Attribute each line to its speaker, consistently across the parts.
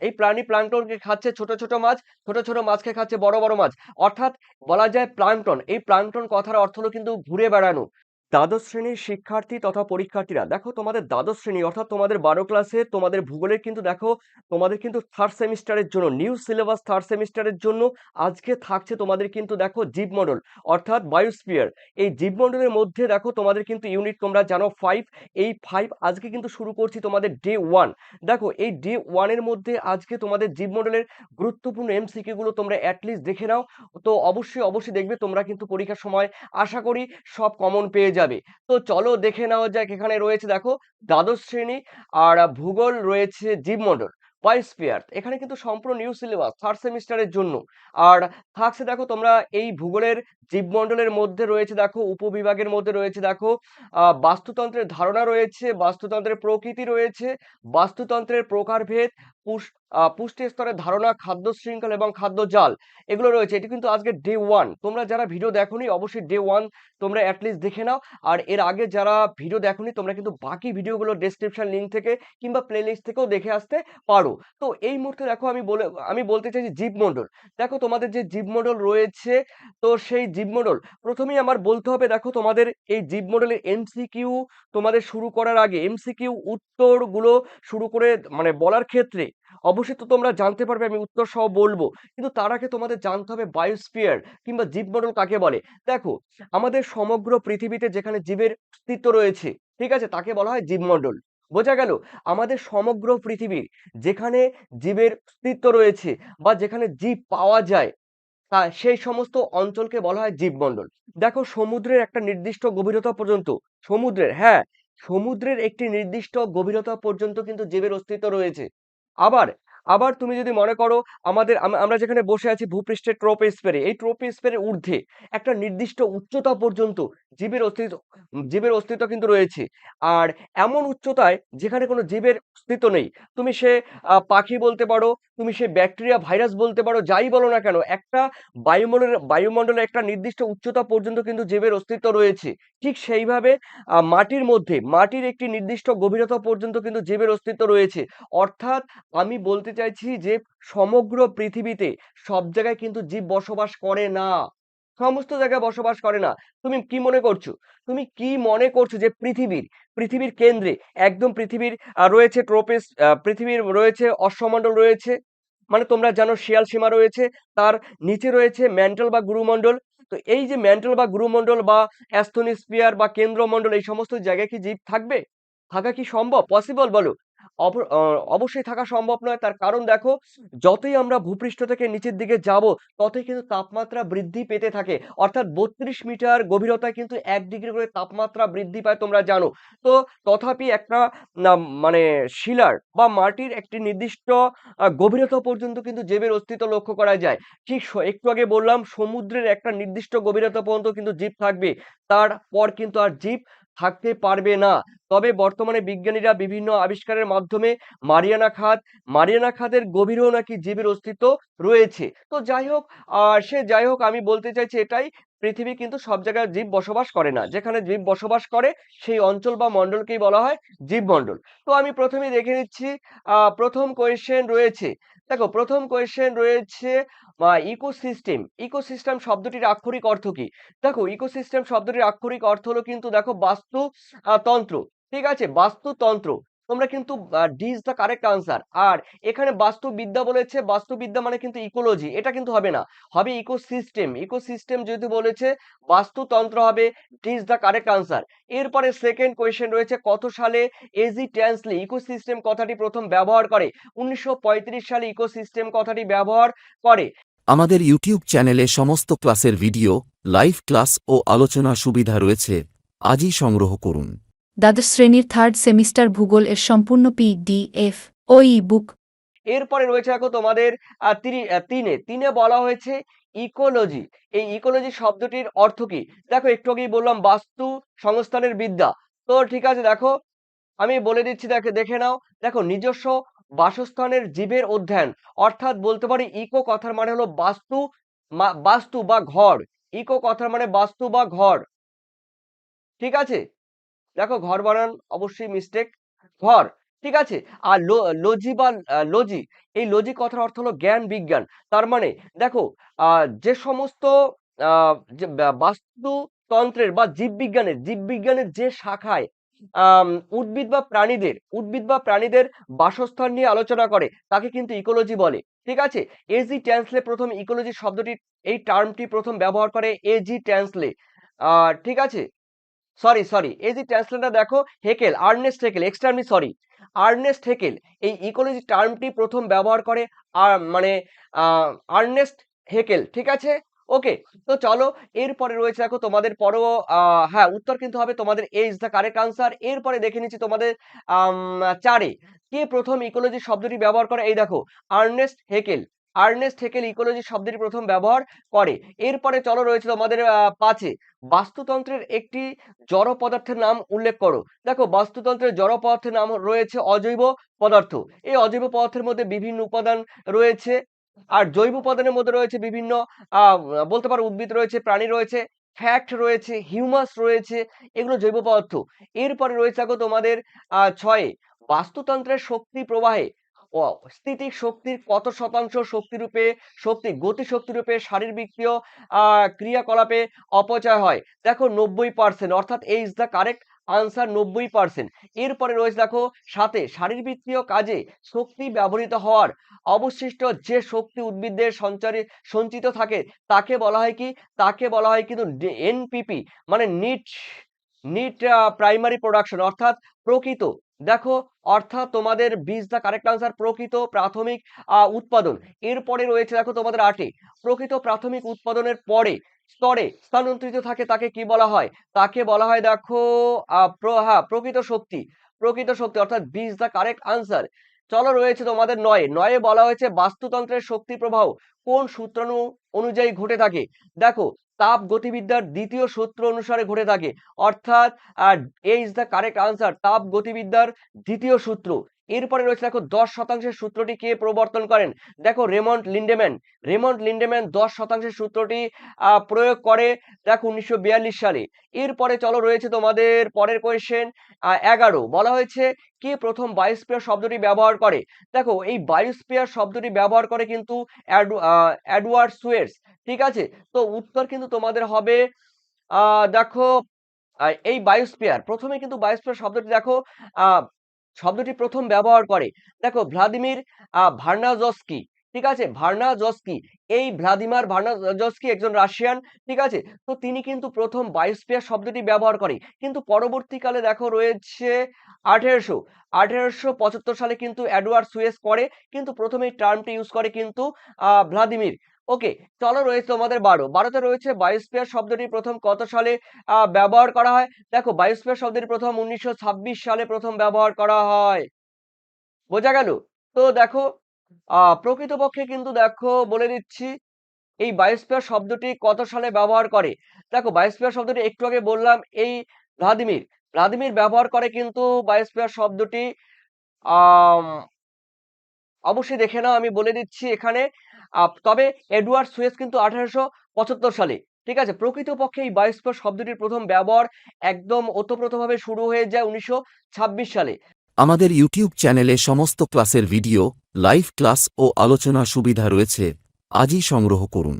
Speaker 1: এই প্রাণী প্লাঙ্কটনকে খাচ্ছে ছোট ছোট মাছ, ছোট ছোট মাছকে খাচ্ছে বড় বড় মাছ। অর্থাৎ বলা যায় প্লাঙ্কটন এই প্লাঙ্কটন কথার অর্থ হলো কিন্তু ঘুরে বেড়ানো। দ্বাদশ শ্রেণির শিক্ষার্থী তথা পরীক্ষার্থীরা, দেখো তোমাদের দ্বাদশ শ্রেণি, অর্থাৎ তোমাদের বারো ক্লাসে তোমাদের ভূগোলের কিন্তু দেখো, তোমাদের কিন্তু থার্ড সেমিস্টারের জন্য নিউ সিলেবাস থার্ড সেমিস্টারের জন্য আজকে থাকছে তোমাদের কিন্তু দেখো জীব মডেল অর্থাৎ বায়োস্ফিয়ার এই জীব মডেলের মধ্যে দেখো তোমাদের কিন্তু ইউনিট তোমরা জানো ফাইভ এই ফাইভ আজকে কিন্তু শুরু করছি তোমাদের ডে ওয়ান দেখো এই ডে ওয়ানের মধ্যে আজকে তোমাদের জীব মডেলের গুরুত্বপূর্ণ এমসিকিউ গুলো তোমরা অ্যাটলিস্ট দেখে নাও। তো অবশ্যই অবশ্যই দেখবে তোমরা কিন্তু পরীক্ষার সময় আশা করি সব কমন পেয়ে যাবে। তো চলো দেখে নেওয়া যাক, এখানে রয়েছে দেখো দ্বাদশ শ্রেণি আর ভূগোল রয়েছে জীব মডেল বায়োস্ফিয়ার এখানে কিন্তু সম্পূর্ণ নিউ সিলেবাস থার্ড সেমিস্টারের জন্য। আর থাকছে দেখো তোমরা এই ভূগোলের জীবমণ্ডলের মধ্যে রয়েছে দেখো, উপবিভাগের মধ্যে রয়েছে দেখো বাস্তুতন্ত্রের ধারণা রয়েছে, বাস্তুতন্ত্রের প্রকৃতি রয়েছে, বাস্তুতন্ত্রের প্রকারভেদ পুষ্টি স্তরের ধারণা, খাদ্য শৃঙ্খল এবং খাদ্য জাল, এগুলো রয়েছে। এটি কিন্তু আজকে ডে ওয়ান তোমরা যারা ভিডিও দেখোনি, অবশ্যই ডে ওয়ান তোমরা অ্যাটলিস্ট দেখে নাও। আর এর আগে যারা ভিডিও দেখোনি, তোমরা কিন্তু বাকি ভিডিওগুলো ডেসক্রিপশন লিঙ্ক থেকে কিংবা প্লে লিস্ট থেকেও দেখে আসতে পারো। তো এই মুহূর্তে দেখো, আমি বলে, আমি বলতে চাইছি জীবমণ্ডল। দেখো, তোমাদের যে জীবমণ্ডল রয়েছে, তো সেই জীবমণ্ডল, প্রথমেই আমার বলতে হবে, দেখো, তোমাদের এই জীবমণ্ডলের এমসিকিউ তোমাদের শুরু করার আগে এমসিকিউ উত্তরগুলো শুরু করে মানে বলার ক্ষেত্রে অবশ্যই তো তোমরা জানতে পারবে, আমি উত্তর সহ বলব। কিন্তু তার আগে তোমাদের জানতে হবে বায়োস্ফিয়ার কিংবা জীবমণ্ডল কাকে বলে। দেখো, আমাদের সমগ্র পৃথিবীতে যেখানে জীবের অস্তিত্ব রয়েছে, ঠিক আছে? তাকে বলা হয় জীবমণ্ডল বোঝা গেল? আমাদের সমগ্র পৃথিবীর যেখানে জীবের অস্তিত্ব রয়েছে বা যেখানে জীব পাওয়া যায়, তা সেই সমস্ত অঞ্চলকে বলা হয় জীবমণ্ডল দেখো, সমুদ্রের একটা নির্দিষ্ট গভীরতা পর্যন্ত, সমুদ্রের হ্যাঁ সমুদ্রের একটি নির্দিষ্ট গভীরতা পর্যন্ত কিন্তু জীবের অস্তিত্ব রয়েছে। আবার আবার তুমি যদি মনে করো আমাদের আমরা যেখানে বসে আছি ভূপৃষ্ঠের ট্রোপোস্ফিয়ারে, এই ট্রোপোস্ফিয়ারের ঊর্ধ্বে একটা নির্দিষ্ট উচ্চতা পর্যন্ত জীবের অস্তিত্ব জীবের অস্তিত্ব কিন্তু রয়েছে। আর এমন উচ্চতায় যেখানে কোনো জীবের অস্তিত্ব নেই, তুমি সে পাখি বলতে পারো, তুমি সে ব্যাকটেরিয়া, ভাইরাস বলতে পারো, যাই বলো না কেন, একটা বায়ুমণ্ডলের বায়ুমণ্ডলের একটা নির্দিষ্ট উচ্চতা পর্যন্ত কিন্তু জীবের অস্তিত্ব রয়েছে। ঠিক সেইভাবে মাটির মধ্যে, মাটির একটি নির্দিষ্ট গভীরতা পর্যন্ত কিন্তু জীবের অস্তিত্ব রয়েছে। অর্থাৎ আমি বলতে চাইছি যে, সমগ্র পৃথিবীতে সব জায়গায় কিন্তু জীব বসবাস করে না। সমস্ত জায়গায় বসবাস করে না। তুমি কি মনে করছ? তুমি কি মনে করছ যে, পৃথিবীর পৃথিবীর কেন্দ্রে একদম পৃথিবীর রয়েছে ট্রোপেস পৃথিবীর রয়েছে অশ্বমণ্ডল রয়েছে? মানে তোমরা জানো শিয়াল সীমা রয়েছে, তার নিচে রয়েছে ম্যান্টল বা গুরুমণ্ডল। তো এই যে ম্যান্টল বা গুরুমণ্ডল বা অ্যাস্থোনিস্ফিয়ার বা কেন্দ্রমণ্ডল, এই সমস্ত জায়গায় কি জীব থাকবে? থাকা কি সম্ভব? পসিবল বলো। অবশ্যই থাকা সম্ভব নয়। তার কারণ দেখো, যতই আমরা ভূপৃষ্ঠ থেকে নিচের দিকে যাব, ততই কিন্তু তাপমাত্রা বৃদ্ধি পেতে থাকে। অর্থাৎ বত্রিশ মিটার গভীরতায় কিন্তু এক ডিগ্রি করে তাপমাত্রা বৃদ্ধি পায় তোমরা জানো। তো তথাপি একটা মানে শিলার বা মাটির একটি নির্দিষ্ট গভীরতা পর্যন্ত কিন্তু জীবের অস্তিত্ব লক্ষ্য করা যায়। ঠিক একটু আগে বললাম, সমুদ্রের একটা নির্দিষ্ট গভীরতা পর্যন্ত কিন্তু জীব থাকবে। তারপর কিন্তু আর জীব থাকতে পারবে না। তবে বর্তমানে বিজ্ঞানীরা বিভিন্ন আবিষ্কারের মাধ্যমে মারিয়ানা খাত, মারিয়ানা খাতের গভীরেও নাকি জীবের অস্তিত্ব রয়েছে। তো যাই হোক সে যাই হোক, আমি বলতে চাইছি এটাই, পৃথিবী কিন্তু সব জায়গায় জীব বসবাস করে না। যেখানে জীব বসবাস করে, সেই অঞ্চল বা মণ্ডলকেই বলা হয় জীবমণ্ডল তো আমি প্রথমেই দেখে নিচ্ছি প্রথম কোয়েশ্চেন রয়েছে দেখো, প্রথম কোয়েশ্চেন রয়েছে ইকোসিস্টেম ইকোসিস্টেম শব্দটির আক্ষরিক অর্থ কি? দেখো ইকোসিস্টেম শব্দটির আক্ষরিক অর্থ হলো কিন্তু দেখো বাস্তু তন্ত্র ঠিক আছে? বাস্তুতন্ত্র। তোমরা কিন্তু D is the correct answer আর এখানে বাস্তুবিদ্যা বলেছে, বাস্তুবিদ্যা মানে কিন্তু ইকোলজি এটা কিন্তু হবে না। হবে ইকোসিস্টেম ইকোসিস্টেম যেহেতু বলেছে, বাস্তুতন্ত্র হবে D is the correct answer এরপরে সেকেন্ড কোয়েশ্চেন রয়েছে, কত সালে এজি ট্যান্সলি ইকোসিস্টেম কথাটি প্রথম ব্যবহার করে? উনিশশো পঁয়ত্রিশ সালে ইকোসিস্টেম কথাটি ব্যবহার করে।
Speaker 2: আমাদের ইউটিউব চ্যানেলে সমস্ত ক্লাসের ভিডিও লাইভ ক্লাস ও আলোচনা সুবিধা রয়েছে। আজই সংগ্রহ করুন।
Speaker 3: দ্বাদশ শ্রেণির থার্ড সেমিস্টার ভূগোল এর সম্পূর্ণ পিডিএফ ও ই বুক
Speaker 1: এরপরে রয়েছে দেখো তোমাদের তিনে। তিনে বলা হয়েছে ইকোলজি এই ইকোলজি শব্দটির অর্থ কি? দেখো, একটু আগেই বললাম বাস্তু সংস্থানের বিদ্যা। তো ঠিক আছে, দেখো, আমি বলে দিচ্ছি, দেখে দেখে নাও। দেখো, নিজস্ব বাসস্থানের জীবের অধ্যয়ন। অর্থাৎ বলতে পারি ইকো কথার মানে হলো বাস্তু বাস্তু বা ঘর। ইকো কথার মানে বাস্তু বা ঘর। ঠিক আছে? দেখো ঘর বানান অবশ্যই মিস্টেক ঘর, ঠিক আছে? আর লজি বা লজি এই লজি কথার অর্থ হলো জ্ঞান, বিজ্ঞান। তার মানে দেখো যে সমস্ত যে বাস্তুতন্ত্রের বা জীববিজ্ঞানের জীববিজ্ঞানের যে শাখায় উদ্ভিদ বা প্রাণীদের, উদ্ভিদ বা প্রাণীদের বাসস্থান নিয়ে আলোচনা করে, তাকে কিন্তু ইকোলজি বলে, ঠিক আছে? এজি ট্যান্সলে প্রথম ইকোলজি শব্দটি এই টার্মটি প্রথম ব্যবহার করে এজি ট্যান্সলে ঠিক আছে? সরি সরি এই যে ট্রান্সলেটর দেখো Haeckel Ernst Haeckel extremely sorry Ernst Haeckel এই ইকোলজি টার্মটি প্রথম ব্যবহার করে আর মানে আর্নেস্ট হেকেল ঠিক আছে? ওকে তো চলো, এরপরে রয়েছে দেখো তোমাদের পরও হ্যাঁ উত্তর কিন্তু হবে তোমাদের A is the correct answer এরপরে দেখে নিচ্ছি তোমাদের চারে, কে প্রথম ইকোলজি শব্দটি ব্যবহার করে? এই দেখো Ernst Haeckel Ernst Haeckel ecology শব্দটি প্রথম ব্যবহার করে। এরপরে চলো রয়েছে তোমাদের পাঁচে। বাস্তুতন্ত্রের একটি জড় পদার্থের নাম উল্লেখ করো। দেখো, বাস্তুতন্ত্রের জড় পদার্থের নাম রয়েছে অজৈব পদার্থ। এই অজৈব পদার্থের মধ্যে বিভিন্ন উপাদান রয়েছে আর জৈব উপাদানের মধ্যে রয়েছে বিভিন্ন বলতে পারো উদ্ভিদ রয়েছে, প্রাণী রয়েছে ফ্যাক্ট রয়েছে হিউমাস রয়েছে, এগুলো জৈব পদার্থ। এরপরে রয়েছে দেখো তোমাদের ছয়ে। বাস্তুতন্ত্রের শক্তি প্রবাহে স্থিতিক শক্তির কত শতাংশ শক্তিরূপে, শক্তি গতি শক্তিরূপে শারীরবৃত্তীয় ক্রিয়াকলাপে অপচয় হয়? দেখো নব্বই পার্সেন্ট অর্থাৎ এই ইজ দ্য কারেক্ট আনসার নব্বই পার্সেন্ট এরপরে রয়েছে দেখো সাথে শারীরবৃত্তীয় কাজে শক্তি ব্যবহৃত হওয়ার অবশিষ্ট যে শক্তি উদ্ভিদের সঞ্চারে, সঞ্চিত থাকে, তাকে বলা হয় কি? তাকে বলা হয় কিন্তু এনপিপি মানে নিট নিট প্রাইমারি প্রোডাকশন অর্থাৎ প্রকৃত। দেখো, অর্থাৎ তোমাদের বীজ দা কারেক্ট আনসার প্রকৃত প্রাথমিক উৎপাদন। এরপরে রয়েছে দেখো তোমাদের আটে। প্রকৃত প্রাথমিক উৎপাদনের পরে স্তরে স্থানান্তরিত থাকে তাকে কি বলা হয়? তাকে বলা হয় দেখো হ্যাঁ প্রকৃত শক্তি। প্রকৃত শক্তি অর্থাৎ বীজ দা কারেক্ট আনসার চলো রয়েছে তোমাদের নয়ে। নয়ে বলা হয়েছে বাস্তুতন্ত্রের শক্তি প্রবাহ কোন সূত্রাণু অনুযায়ী ঘটে থাকে? দেখো তাপ গতিবিদ্যার দ্বিতীয় সূত্র অনুসারে ঘটে থাকে। অর্থাৎ A is the correct answer তাপ গতিবিদ্যার দ্বিতীয় সূত্র। এরপরে রয়েছে দেখো দশ শতাংশের সূত্রটি কে প্রবর্তন করেন? দেখো রেমন্ড লিন্ডেম্যান। রেমন্ড লিন্ডেম্যান দশ শতাংশের সূত্রটি প্রয়োগ করে দেখো উনিশশো বিয়াল্লিশ সালে। এরপরে চলো রয়েছে তোমাদের পরের কোয়েশ্চেন এগারো। বলা হয়েছে কে প্রথম বায়োস্পিয়ার শব্দটি ব্যবহার করে? দেখো এই বায়োস্পিয়ার শব্দটি ব্যবহার করে কিন্তু অ্যাডু- আহ, এডওয়ার্ড সুয়েটস ঠিক আছে? তো উত্তর কিন্তু তোমাদের হবে দেখো এই বায়োস্পিয়ার প্রথমে কিন্তু বায়োস্পিয়ার শব্দটি দেখো শব্দটি প্রথম ব্যবহার করে। দেখো, ভ্লাদিমির ভার্নাজস্কি, ঠিক আছে? ভার্নাজস্কি, এই ভ্লাদিমার ভার্নাজস্কি একজন রাশিয়ান, ঠিক আছে? তো তিনি কিন্তু প্রথম বায়োস্পিয়ার শব্দটি ব্যবহার করে। কিন্তু পরবর্তীকালে দেখো রয়েছে আঠেরোশো। আঠেরোশো পঁচাত্তর সালে কিন্তু অ্যাডওয়ার্ড সুয়েস করে। কিন্তু প্রথমে টার্মটি ইউজ করে কিন্তু ভ্লাদিমির। ওকে, চলো রয়েছে তোমাদের বারো। বারোতে রয়েছে বায়োস্পিয়ার শব্দটি প্রথম কত সালে ব্যবহার করা হয়? দেখো বায়োস্পিয়ার শব্দটি প্রথম উনিশশো ছাব্বিশ সালে প্রথম ব্যবহার করা হয়। বোঝা গেল? তো দেখো প্রকৃতপক্ষে কিন্তু দেখো, বলে দিচ্ছি, এই বায়োস্পিয়ার শব্দটি কত সালে ব্যবহার করে? দেখো বায়োস্পিয়ার শব্দটি একটু আগে বললাম, এই ভ্লাদিমির। ভ্লাদিমির ব্যবহার করে কিন্তু বায়োস্পিয়ার শব্দটি অবশ্যই দেখে নাও আমি বলে দিচ্ছি এখানে। তবে এডওয়ার্ড সুয়েস কিন্তু আঠারোশো পঁচাত্তর সালে ঠিক আছে? প্রকৃতপক্ষে এই বায়োস্পিয়ার শব্দটির প্রথম ব্যবহার একদম ওতপ্রোতভাবে শুরু হয়ে যায় উনিশশো ছাব্বিশ সালে।
Speaker 2: আমাদের ইউটিউব চ্যানেলে সমস্ত ক্লাসের ভিডিও লাইভ ক্লাস ও আলোচনা সুবিধা রয়েছে আজই সংগ্রহ করুন।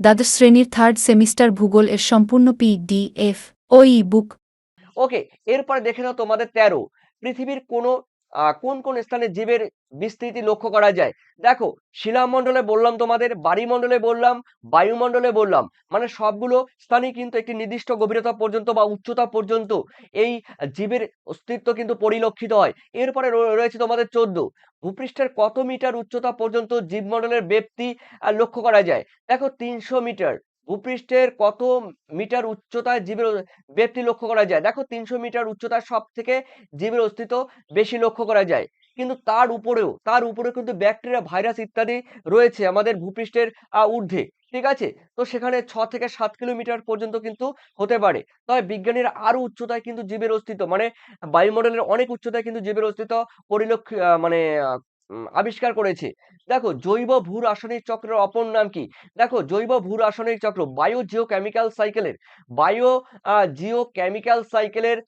Speaker 3: দ্বাদশ শ্রেণির থার্ড সেমিস্টার ভূগোল এর সম্পূর্ণ পিডিএফ ও ই বুক
Speaker 1: ওকে এরপরে দেখে নাও তোমাদের তেরো। পৃথিবীর কোন কোন কোন স্থানে জীবের বিস্তৃতি লক্ষ্য করা যায়? দেখো শিলামণ্ডলে বললাম তোমাদের বাড়িমণ্ডলে বললাম বায়ুমণ্ডলে বললাম মানে সবগুলো স্থানই কিন্তু একটি নির্দিষ্ট গভীরতা পর্যন্ত বা উচ্চতা পর্যন্ত এই জীবের অস্তিত্ব কিন্তু পরিলক্ষিত হয়। এরপরে রয়ে- রয়েছে তোমাদের চোদ্দ। ভূপৃষ্ঠের কত মিটার উচ্চতা পর্যন্ত জীবমণ্ডলের ব্যাপ্তি আহ, লক্ষ্য করা যায়? দেখো তিনশো মিটার। ভূপৃষ্ঠের কত মিটার উচ্চতায় জীবের ব্যাপ্তি লক্ষ্য করা যায়? দেখো, তিনশো মিটার উচ্চতায় সব থেকে জীবের অস্তিত্ব বেশি লক্ষ্য করা যায়। কিন্তু তার উপরেও, তার উপরে কিন্তু ব্যাকটেরিয়া, ভাইরাস ইত্যাদি রয়েছে আমাদের ভূপৃষ্ঠের ঊর্ধ্বে। ঠিক আছে? তো সেখানে ছ থেকে সাত কিলোমিটার পর্যন্ত কিন্তু হতে পারে। তবে বিজ্ঞানীরা আরও উচ্চতায় কিন্তু জীবের অস্তিত্ব মানে বায়ুমণ্ডলের অনেক উচ্চতায় কিন্তু জীবের অস্তিত্ব পরিলক্ষ মানে আবিষ্কার করেছে। দেখো, জৈব ভূ রাসায়নিক চক্রের অপর নাম কি? দেখো, জৈব ভূ রাসায়নিক চক্র বায়ো জিও কেমিক্যাল সাইকেলের, বায়ো জিও কেমিক্যাল সাইকেলের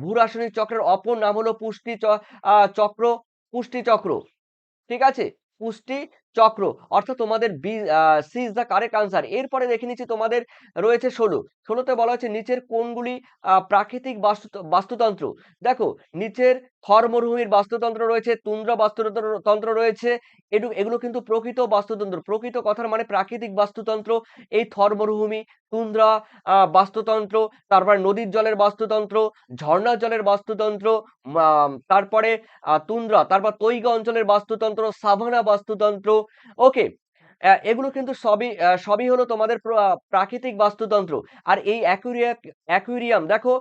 Speaker 1: ভূ রাসায়নিক চক্রের অপর নাম হলো পুষ্টি চক্র পুষ্টি চক্র। ঠিক আছে? পুষ্টি চক্র। অর্থাৎ তোমাদের B C is the correct answer এরপরে দেখে নিচ্ছি তোমাদের রয়েছে ষোলো। ষোলোতে বলা হচ্ছে নিচের কোনগুলি প্রাকৃতিক বাস্তু বাস্তুতন্ত্র। দেখো, নিচের থর মরুভূমির বাস্তুতন্ত্র রয়েছে, তুন্দ্রা বাস্তুতন্ত্র, তন্ত্র রয়েছে এগুলো কিন্তু প্রকৃত বাস্তুতন্ত্র, প্রকৃত কথার মানে প্রাকৃতিক বাস্তুতন্ত্র, এই থর মরুভূমি তুন্দ্রা বাস্তুতন্ত্র, তারপর নদীর জলের বাস্তুতন্ত্র, ঝর্ণার জলের বাস্তুতন্ত্র তারপরে তুন্দ্রা, তারপর তৈগা অঞ্চলের বাস্তুতন্ত্র, সাভানা বাস্তুতন্ত্র, ওকে এগুলো কিন্তু সবই সবই হলো তোমাদের প্রাকৃতিক বাস্তুতন্ত্র, আর এই অ্যাকুরিয়া, অ্যাকুরিয়াম, দেখো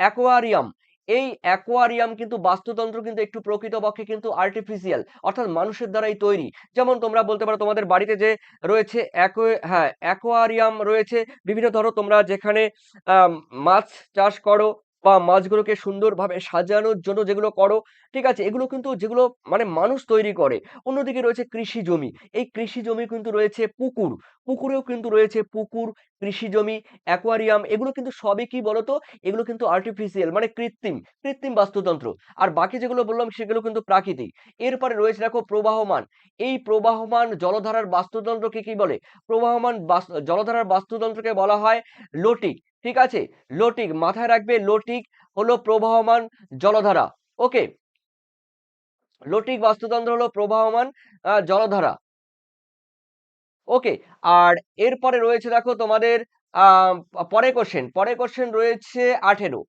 Speaker 1: অ্যাকোয়ারিয়াম এই অ্যাকোয়ারিয়াম কিন্তু বাস্তুতন্ত্র কিন্তু একটু প্রকৃতপক্ষে কিন্তু আর্টিফিশিয়াল অর্থাৎ মানুষের দ্বারাই তৈরি। যেমন তোমরা বলতে পারো তোমাদের বাড়িতে যে রয়েছে হ্যাঁ অ্যাকোয়ারিয়াম রয়েছে, বিভিন্ন ধরো তোমরা যেখানে মাছ চাষ করো বা মাছগুলোকে সুন্দরভাবে সাজানোর জন্য যেগুলো করো, ঠিক আছে? এগুলো কিন্তু যেগুলো মানে মানুষ তৈরি করে। অন্যদিকে রয়েছে কৃষি জমি। এই কৃষি জমি কিন্তু রয়েছে পুকুর। পুকুরেও কিন্তু রয়েছে পুকুর, কৃষি জমি অ্যাকোয়ারিয়াম এগুলো কিন্তু সবই কি বলতো? এগুলো কিন্তু আর্টিফিশিয়াল মানে কৃত্রিম কৃত্রিম বাস্তুতন্ত্র। আর বাকি যেগুলো বললাম সেগুলো কিন্তু প্রাকৃতিক। এরপরে রয়েছে দেখো প্রবাহমান। এই প্রবাহমান জলধারার বাস্তুতন্ত্রকে কি বলে? প্রবাহমান জলধারার বাস্তুতন্ত্রকে বলা হয় লোটিক। ঠিক আছে? লোটিক, মাথায় রাখবে লোটিক হলো প্রবাহমান জলধারা। ওকে? লোটিক বাস্তুতন্ত্র হলো প্রবাহমান জলধারা। ওকে আর এরপরে রয়েছে দেখো তোমাদের পরে কোশ্চেন পরে কোশ্চেন রয়েছে আঠেরো।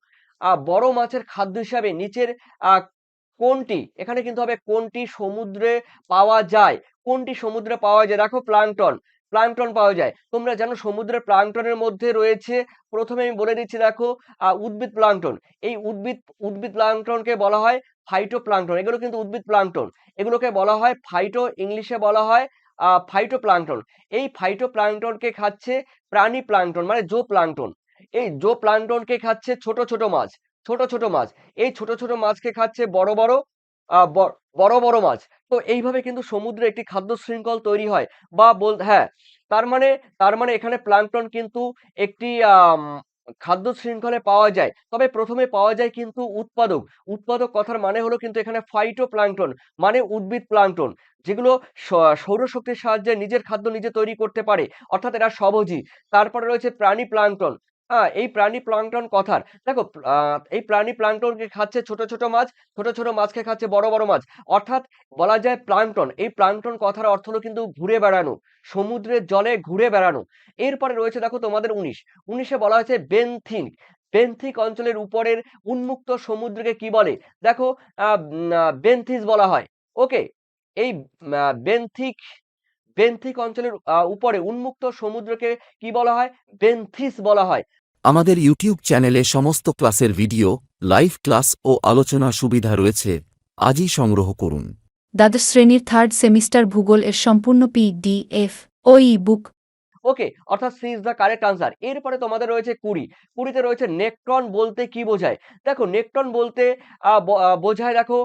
Speaker 1: বড় মাছের খাদ্য হিসাবে নিচের কোনটি, এখানে কিন্তু হবে কোনটি সমুদ্রে পাওয়া যায়, কোনটি সমুদ্রে পাওয়া যায়, দেখো প্লাংটন প্লাংটন পাওয়া যায়। তোমরা জানো সমুদ্রের প্লাংটনের মধ্যে রয়েছে, প্রথমে আমি বলে দিচ্ছি দেখো উদ্ভিদ প্লাংটন। এই উদ্ভিদ উদ্ভিদ প্লাংটনকে বলা হয় ফাইটো প্লাংটন এগুলো কিন্তু উদ্ভিদ প্লাংটন। এগুলোকে বলা হয় ফাইটো ইংলিশে বলা হয় ফাইটো প্লাঙ্কটন এই ফাইটো প্লাঙ্কটনকে খাচ্ছে প্রাণী প্লাঙ্কটন মানে জো প্লাঙ্কটন এই জো প্লাঙ্কটনকে খাচ্ছে ছোট ছোট মাছ, ছোট ছোট মাছ। এই ছোট ছোট মাছকে খাচ্ছে বড় বড় বড় বড় মাছ। তো এইভাবে কিন্তু সমুদ্রে একটি খাদ্য শৃঙ্খল তৈরি হয়। বা বল হ্যাঁ তার মানে তার মানে এখানে প্লাঙ্কটন কিন্তু একটি খাদ্য শৃঙ্খলে পাওয়া যায়। তবে প্রথমে পাওয়া যায় কিন্তু উৎপাদক। উৎপাদক কথার মানে হলো কিন্তু এখানে ফাইটো প্লাংটন মানে উদ্ভিদ প্লাংটন যেগুলো সৌরশক্তির সাহায্যে নিজের খাদ্য নিজে তৈরি করতে পারে। অর্থাৎ এরা স্বভোজী তারপরে রয়েছে প্রাণী প্লাঙ্কটন হ্যাঁ এই প্রাণী প্লাংটন কথার। দেখো এই প্রাণী প্লাংটনকে খাচ্ছে ছোট ছোট মাছ, ছোট ছোট মাছকে খাচ্ছে বড় বড় মাছ। অর্থাৎ বলা যায় প্লাঙ্কটন এই প্লাঙ্কটন কথার অর্থ হলো কিন্তু ঘুরে বেড়ানো, সমুদ্রের জলে ঘুরে বেড়ানো। এরপরে রয়েছে দেখো তোমাদের উনিশ। উনিশে বলা হয়েছে বেনথিন বেনথিক অঞ্চলের উপরের উন্মুক্ত সমুদ্রকে কি বলে? দেখো বেনথিস বলা হয়। ওকে? এই বেনথিক বেনথিক অঞ্চলের উপরে উন্মুক্ত সমুদ্রকে কি বলা হয়? বেনথিস বলা হয়।
Speaker 2: আমাদের ইউটিউব চ্যানেলে সমস্ত ক্লাসের ভিডিও লাইভ ক্লাস ও আলোচনা সুবিধা রয়েছে আজই সংগ্রহ করুন।
Speaker 3: দ্বাদশ শ্রেণির থার্ড সেমিস্টার ভূগোল এর সম্পূর্ণ পিডিএফ ও ই বুক
Speaker 1: ওকে অর্থাৎ C is the correct answer এরপরে তোমাদের রয়েছে কুড়ি। কুড়িতে রয়েছে নেকট্রন বলতে কি বোঝায়? দেখো নেকট্রন বলতে বোঝায় দেখো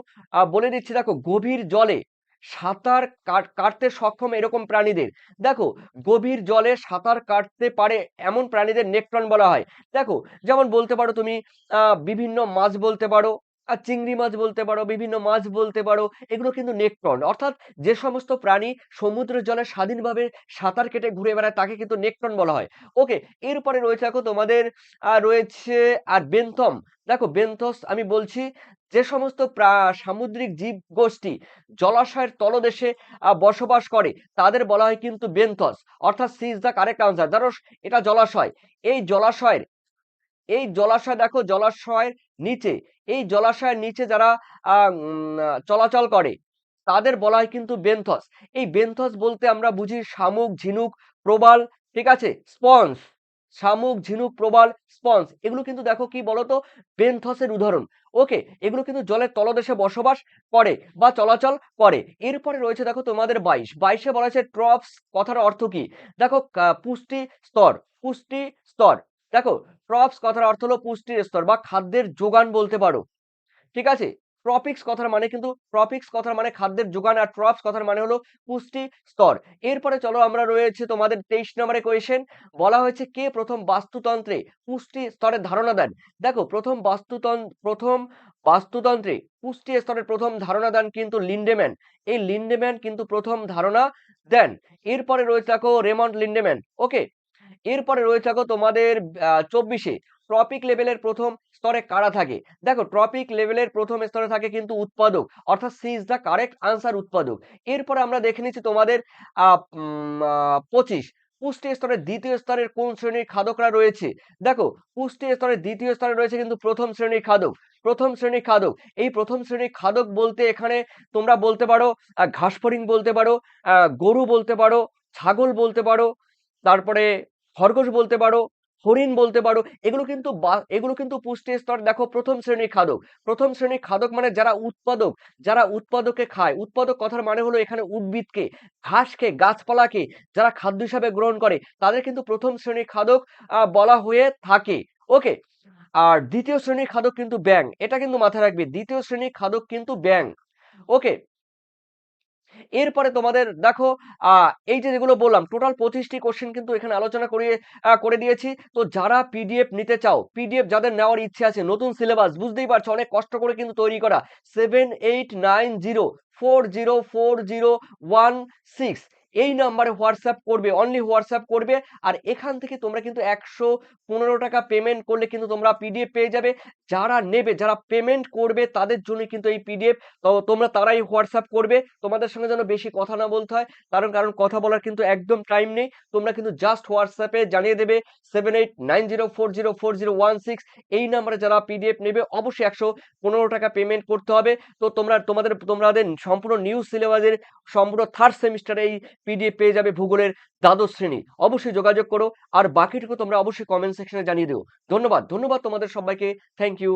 Speaker 1: বলে দিচ্ছি দেখো গভীর জলে সাঁতার কাট- কাটতে সক্ষম এরকম প্রাণীদের। দেখো, গভীর জলে সাঁতার কাটতে পারে এমন প্রাণীদের নেকট্রন বলা হয়। দেখো, যেমন বলতে পারো তুমি বিভিন্ন মাছ বলতে পারো আর চিংড়ি মাছ বলতে পারো বিভিন্ন মাছ বলতে পারো এগুলো কিন্তু নেকট্রন অর্থাৎ যে সমস্ত প্রাণী সমুদ্রের জলে স্বাধীনভাবে সাঁতার কেটে ঘুরে বেড়ায় তাকে কিন্তু নেকট্রন বলা হয়। ওকে এরপরে রয়েছে দেখো তোমাদের আহ, রয়েছে আর বেন্থম। দেখো বেন্থস আমি বলছি যে সমস্ত সামুদ্রিক জীব গোষ্ঠী জলাশয়ের তলদেশে বসবাস করে তাদের বলা হয় কিন্তু বেন্থস। অর্থাৎ C is the correct answer. ধরো এটা জলাশয়। এই জলাশয়ের এই জলাশয় দেখো, জলাশয়ের নিচে, এই জলাশয়ের নিচে যারা চলাচল করে, তাদের বলা হয় কিন্তু বেন্থস। এই বেন্থস বলতে আমরা বুঝি শামুক, ঝিনুক, প্রবাল, ঠিক আছে? স্পঞ্জ। শামুক, ঝিনুক, প্রবাল, স্পঞ্জ। এগুলো কিন্তু দেখো কি বলতো? বেনথসের উদাহরণ। ওকে এগুলো কিন্তু জলের তলদেশে বসবাস করে বা চলাচল করে। এরপরে রয়েছে দেখো তোমাদের বাইশ। বাইশে বলা হয়েছে ট্রপস, কথার অর্থ কি? দেখো পুষ্টি স্তর পুষ্টি স্তর। দেখো ট্রপস কথার অর্থ হলো পুষ্টির স্তর বা খাদ্যের যোগান বলতে পারো। ঠিক আছে? ট্রপিক্স কথার মানে কিন্তু ট্রপিক্স কথার মানে খাদ্যের যোগান আর ট্রপস কথার মানে হলো পুষ্টি স্তর। এরপরে চলো আমরা রয়েছে তোমাদের তেইশ নম্বরে কোয়েশ্চেন বলা হয়েছে কে প্রথম বাস্তুতন্ত্রে পুষ্টি স্তরের ধারণা দেন? দেখো, প্রথম বাস্তুতন্ত্র প্রথম বাস্তুতন্ত্রে পুষ্টি স্তরের প্রথম ধারণা দেন কিন্তু লিন্ডেম্যান এই লিন্ডেম্যান কিন্তু প্রথম ধারণা দেন। এরপরে রয়েছে দেখো রেমন্ড লিন্ডেম্যান ওকে এরপরে রয়েছে দেখো তোমাদের চব্বিশে। ট্রপিক লেভেলের প্রথম স্তরে কারা থাকে? দেখো ট্রপিক লেভেলের প্রথম স্তরে থাকে কিন্তু উৎপাদক। অর্থাৎ C is the correct answer উৎপাদক। এরপরে আমরা দেখে নিচ্ছি তোমাদের পঁচিশ। পুষ্টি স্তরের দ্বিতীয় স্তরের কোন শ্রেণির খাদকরা রয়েছে? দেখো, পুষ্টি স্তরের দ্বিতীয় স্তরে রয়েছে কিন্তু প্রথম শ্রেণির খাদক। প্রথম শ্রেণির খাদক। এই প্রথম শ্রেণির খাদক বলতে এখানে তোমরা বলতে পারো ঘাসফড়িং বলতে পারো গরু বলতে পারো, ছাগল বলতে পারো, তারপরে খরগোশ বলতে পারো, হরিণ বলতে পারো, এগুলো কিন্তু এগুলো কিন্তু পুষ্টি স্তর দেখো প্রথম শ্রেণির খাদক। প্রথম শ্রেণির খাদক মানে যারা উৎপাদক, যারা উৎপাদকে খায়। উৎপাদক কথার মানে হলো এখানে উদ্ভিদকে, ঘাসকে, গাছপালাকে যারা খাদ্য হিসাবে গ্রহণ করে, তাদের কিন্তু প্রথম শ্রেণির খাদক বলা হয়ে থাকে। ওকে? আর দ্বিতীয় শ্রেণির খাদক কিন্তু ব্যাং এটা কিন্তু মাথায় রাখবে। দ্বিতীয় শ্রেণির খাদক কিন্তু ব্যাং ওকে? এরপরে তোমাদের দেখো এই যে যেগুলো বললাম টোটাল পঁচিশটি কোশ্চেন কিন্তু এখানে আলোচনা করিয়ে করে দিয়েছি। তো যারা পিডিএফ নিতে চাও পিডিএফ যাদের নেওয়ার ইচ্ছে আছে, নতুন সিলেবাস বুঝতেই পারছ, অনেক কষ্ট করে কিন্তু তৈরি করা। Seven eight nine zero four zero four zero one six এই নাম্বারে হোয়াটসঅ্যাপ করবে অনলি হোয়াটসঅ্যাপ করবে, আর এখান থেকে তোমরা কিন্তু একশো পনেরো টাকা পেমেন্ট করলে কিন্তু তোমরা পিডিএফ পেয়ে যাবে। যারা নেবে, যারা পেমেন্ট করবে, তাদের জন্য কিন্তু এই পিডিএফ তো তোমরা তারাই হোয়াটসঅ্যাপ করবে। তোমাদের সঙ্গে যেন বেশি কথা না বলতে হয়, কারণ কারণ কথা বলার কিন্তু একদম টাইম নেই। তোমরা কিন্তু জাস্ট হোয়াটসঅ্যাপে জানিয়ে দেবে seven eight nine zero four zero four zero one six এই নাম্বারে যারা পিডিএফ নেবে, অবশ্যই একশো পনেরো টাকা পেমেন্ট করতে হবে। তো তোমরা, তোমাদের তোমাদের সম্পূর্ণ নিউ সিলেবাসের সম্পূর্ণ থার্ড সেমিস্টারে এই পিডিএফ পেয়ে যাবে ভূগোলের দ্বাদশ শ্রেণি। অবশ্যই যোগাযোগ করো, আর বাকিটুকু তোমরা অবশ্যই কমেন্ট সেকশনে জানিয়ে দিও। ধন্যবাদ ধন্যবাদ তোমাদের সবাইকে। Thank you